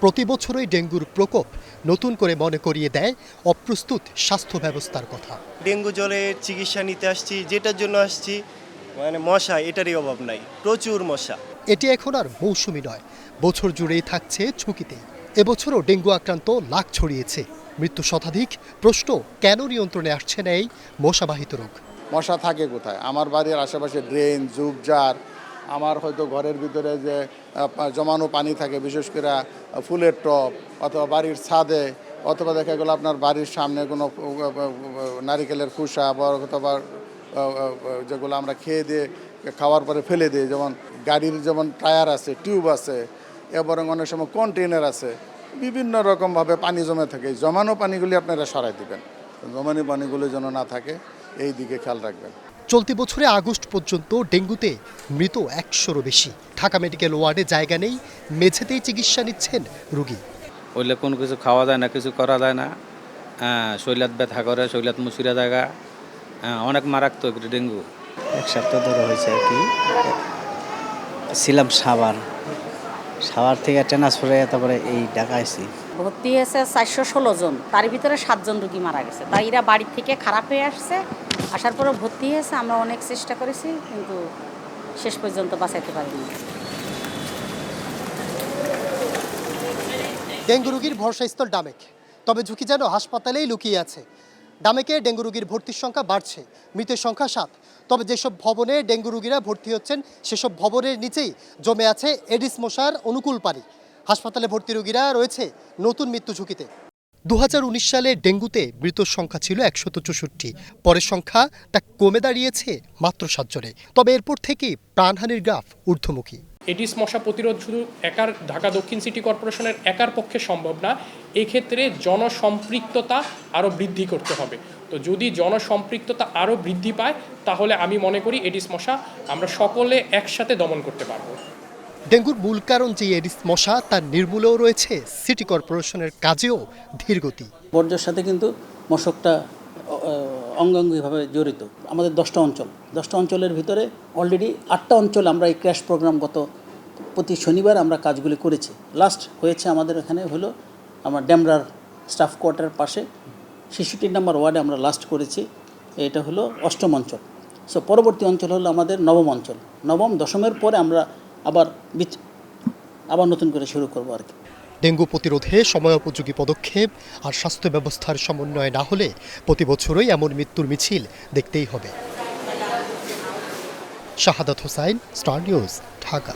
প্রতি বছরই ডেঙ্গুর প্রকোপ নতুন করে মনে করিয়ে দেয় অপ্রস্তুত স্বাস্থ্য ব্যবস্থার কথা। ডেঙ্গু জ্বরের চিকিৎসা নিতে আসছি যেটার জন্য আসছি মানে মশা এটারই অভাব নাই প্রচুর মশা। এটি এখন আর মৌসুমি নয় বছর জুড়েই থাকছে ঝুঁকিতে। এবছরও ডেঙ্গু আক্রান্ত লাখ ছড়িয়েছে। মৃত্যু শতাধিক প্রশ্ন কেন নিয়ন্ত্রণে আসছে না এই মশাবাহিত রোগ? মশা থাকে কোথায়? আমার বাড়ির আশেপাশে ড্রেন ঝুপঝাড় আমার হয়তো ঘরের ভিতরে যে জমানো পানি থাকে, বিশেষ করে ফুলের টব অথবা বাড়ির ছাদে, অথবা দেখা গেলো আপনার বাড়ির সামনে কোনো নারিকেলের খোসা বা অথবা যেগুলো আমরা খেয়ে দিয়ে, খাওয়ার পরে ফেলে দিই। যেমন গাড়ির যেমন টায়ার আছে, টিউব আছে এবং অনেক সময় কন্টেনার আছে, বিভিন্ন রকমভাবে পানি জমে থাকে। জমানো পানিগুলি আপনারা সরাই দিবেন। জমানো পানিগুলো যেন না থাকে, এই দিকে খেয়াল রাখবেন। চলতি বছরে আগস্ট পর্যন্ত ডেঙ্গুতে মৃত একশোরও বেশি। ঢাকা মেডিকেল ওয়ার্ডে জায়গা নেই মেঝেতেই চিকিৎসা নিচ্ছেন রুগী। ওইলে কোনো কিছু খাওয়া যায় না কিছু করা যায় না। হ্যাঁ শৈলাত ব্যথা করে শৈলাত মুসিরা জায়গা। হ্যাঁ অনেক মারাত্মক ডেঙ্গু। এক সপ্তাহ ধরে হয়েছে আর কি। ছিলাম সাভার। সাভার থেকে ট্রান্সফারে তারপরে এই ঢাকা আইসি ভর্তি হয়েছে চারশো ষোলো জন। তার ভিতরে সাতজন রুগী মারা গেছে। তাই এরা বাড়ি থেকে খারাপ হয়ে আসছে। আসার পরে ভর্তি হয়েছে। আমরা অনেক চেষ্টা করেছি, কিন্তু শেষ পর্যন্ত বাঁচাইতে পারিনি। ডেঙ্গু রোগীর ভরসাস্থল ডামেক। তবে ঝুঁকি যেন হাসপাতালেই লুকিয়ে আছে। ডামেকে ডেঙ্গু রোগীর ভর্তির সংখ্যা বাড়ছে। মৃতের সংখ্যা সাত। তবে যেসব ভবনে ডেঙ্গু রোগীরা ভর্তি হচ্ছেন, সেসব ভবনের নিচেই জমে আছে এডিস মশার অনুকূল পানি। হাসপাতালে ভর্তি রোগীরা রয়েছে নতুন মৃত্যু ঝুঁকিতে। দুহাজার উনিশ সালে ডেঙ্গুতে মৃতের সংখ্যা ছিল একশত চৌষট্টি। পরের সংখ্যা তা কমে দাঁড়িয়েছে মাত্র সাতজনে তবে এরপর থেকে প্রাণহানির গ্রাফ ঊর্ধ্বমুখী। এডিস মশা প্রতিরোধ শুধু একার ঢাকা দক্ষিণ সিটি কর্পোরেশনের একার পক্ষে সম্ভব না, এক্ষেত্রে জনসম্পৃক্ততা আরও বৃদ্ধি করতে হবে। তো যদি জনসম্পৃক্ততা আরও বৃদ্ধি পায়, তাহলে আমি মনে করি এডিস মশা আমরা সকলে একসাথে দমন করতে পারব। ডেঙ্গুর মূল কারণ যে এডিস মশা, তার নির্মূলেও রয়েছে। সিটি কর্পোরেশনের কাজেও ধীরগতি বর্জ্যের সাথে কিন্তু মশকটা অঙ্গাঙ্গিভাবে জড়িত। আমাদের দশটা অঞ্চল। দশটা অঞ্চলের ভিতরে অলরেডি আটটা অঞ্চল আমরা এই ক্র্যাশ প্রোগ্রাম গত প্রতি শনিবার আমরা কাজগুলি করেছি। লাস্ট হয়েছে আমাদের এখানে হলো আমার ড্যামরার স্টাফ কোয়ার্টারের পাশে। ছেষট্টি নাম্বার ওয়ার্ডে আমরা লাস্ট করেছি। এটা হলো অষ্টম অঞ্চল। সো পরবর্তী অঞ্চল হলো আমাদের নবম অঞ্চল। নবম, দশমের পরে আমরা আবার আবার নতুন করে শুরু করব আর কি। ডেঙ্গু প্রতিরোধে সময়োপযোগী পদক্ষেপ আর স্বাস্থ্য ব্যবস্থার সমন্বয় না হলে প্রতি বছরই এমন মৃত্যুর মিছিল দেখতেই হবে। Shahadat Hossain, Star News, Dhaka.